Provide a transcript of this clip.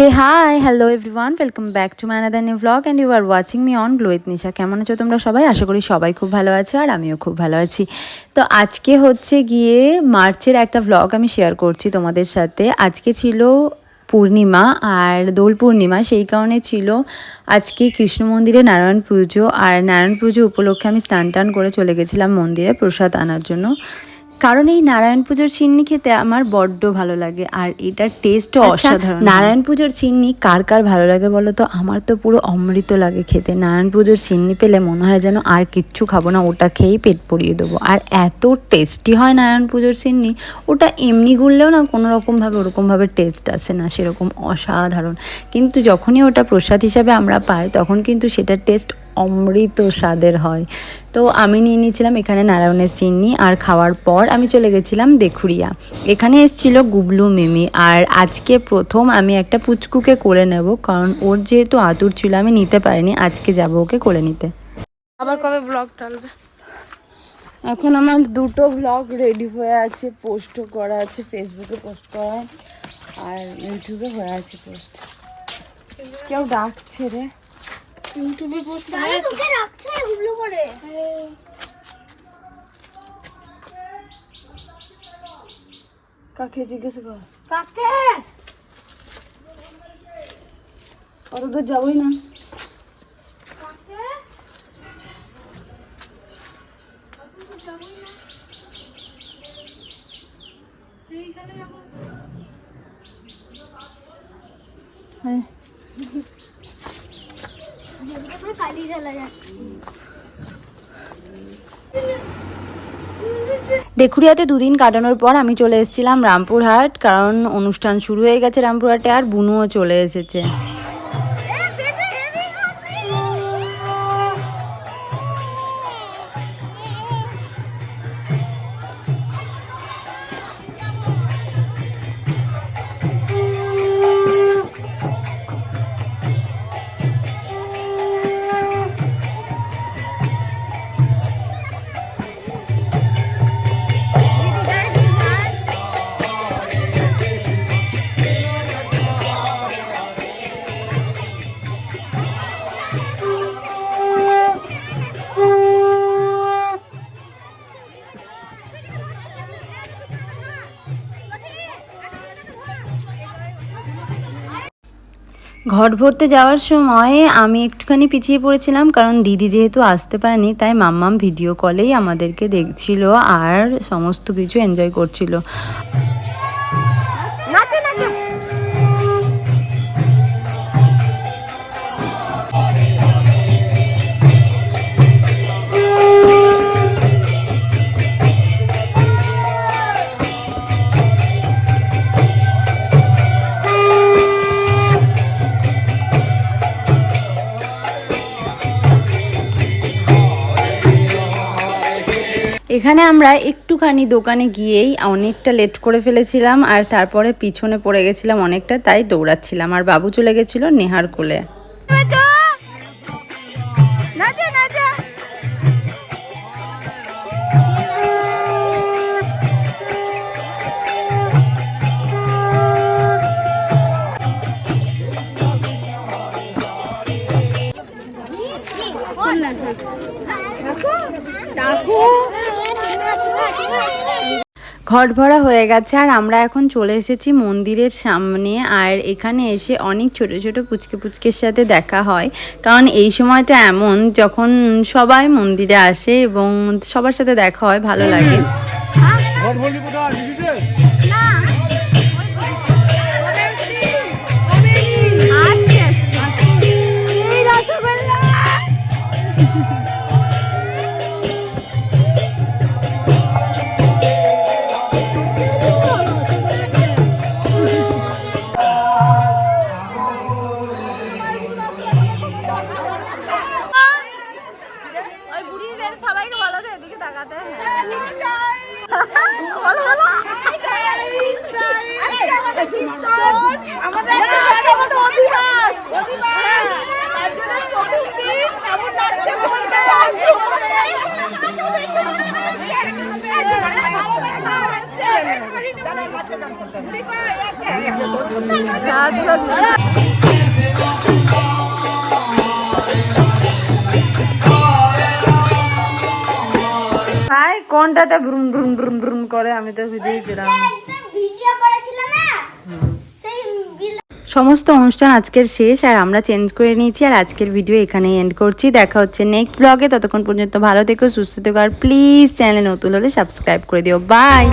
Hey hi hello everyone welcome back to my another new vlog and you are watching me on glow it Nisha কেমন আছো তোমরা সবাই? আশা করি সবাই খুব ভালো আছো আর আমিও খুব ভালো আছি। তো আজকে হচ্ছে গিয়ে মার্চের একটা ভ্লগ আমি শেয়ার করছি তোমাদের সাথে। আজকে ছিল পূর্ণিমা আর দোল পূর্ণিমা, সেই কারণে ছিল আজকে কৃষ্ণ মন্দিরে নারায়ণ পুজো। আর নারায়ণ পুজো উপলক্ষে আমি স্নান টান করে চলে গেছিলাম মন্দিরে প্রসাদ আনার জন্য। কারণ এই নারায়ণ পুজোর চিন্নি খেতে আমার বড্ড ভালো লাগে আর এটার টেস্টও অসাধারণ। নারায়ণ পুজোর চিন্নি কার কার ভালো লাগে বলো তো? আমার তো পুরো অমৃত লাগে খেতে। নারায়ণ পুজোর চিন্নি পেলে মনে হয় যেন আর কিচ্ছু খাব না ওটা খেয়েই পেট পরিয়ে দেবো। আর এত টেস্টি হয় নারায়ণ পুজোর চিন্নি ওটা এমনি গুললেও না কোনো রকমভাবে ওরকমভাবে টেস্ট আসে না সেরকম অসাধারণ। কিন্তু যখনই ওটা প্রসাদ হিসাবে আমরা পাই তখন কিন্তু সেটার টেস্ট অমৃত স্বাদের হয়। তো আমি নিয়ে নিয়েছিলাম এখানে নারায়ণের চিন্নি আর খাওয়ার পর আমি চলে গেছিলাম দেখুরিয়া। এখানে এসেছিল গুবলু মিমি আর আজকে প্রথম আমি একটা পুচকুকে করে নেব কারণ ওর যেহেতু আতুর ছিল, আমি নিতে পারিনি, আজকে যাব ওকে করে নিতে। আবার কবে ব্লগ টালবে এখন আমার দুটো ব্লগ রেডি হয়ে আছে পোস্টও করা আছে ফেসবুকে পোস্ট করা, আর ইউটিউবে হয়ে আছে পোস্ট কেউ ডাকছে রে। ইউটিউবে পোস্ট আছে তোকে রাখছে এগুলো করে। কাকে জিজ্ঞেস কর? কাকে? অত দূর যাবোই না। যাচ্ছে দেখুরিয়াতে দুদিন কাটানোর পর আমি চলে এসেছিলাম রামপুরহাট, কারণ অনুষ্ঠান শুরু হয়ে গেছে রামপুরহাটে আর বুনুও চলে এসেছে। ঘট ভরতে যাওয়ার সময় আমি একটুখানি পিছিয়ে পড়েছিলাম, কারণ দিদি যেহেতু আসতে পারেনি, তাই মাম্মাম ভিডিও কলেই আমাদেরকে দেখছিল আর সমস্ত কিছু এনজয় করছিল। এখানে আমরা একটুখানি দোকানে গিয়েই অনেকটা লেট করে ফেলেছিলাম আর তারপরে পিছনে পড়ে গেছিলাম অনেকটা, তাই দৌড়াচ্ছিলাম। আর বাবু চলে গেছিল নেহার কোলে। ঘট ভরা হয়ে গেছে আর আমরা এখন চলে এসেছি মন্দিরের সামনে আর এখানে এসে অনেক ছোট ছোট পুচকে পুচকের সাথে দেখা হয়। কারণ এই সময়টা এমন যখন সবাই মন্দিরে আসে এবং সবার সাথে দেখা হয়, ভালো লাগে। ভাই কোনটাতে ব্রুম ব্রুম ব্রুম ব্রুম করে? আমি তো খুঁজেই পেলাম। না। ভিডিও করেছিল না? সেই বিল- সমস্ত অনুষ্ঠান আজকের শেষ আর আমরা চেঞ্জ করে নিয়েছি আর আজকের ভিডিও এখানেই এন্ড করছি। দেখা হচ্ছে নেক্সট ব্লগে ততক্ষণ পর্যন্ত ভালো থেকো সুস্থ থেকো আর প্লিজ চ্যানেল নতুন হলে সাবস্ক্রাইব করে দিও। বাই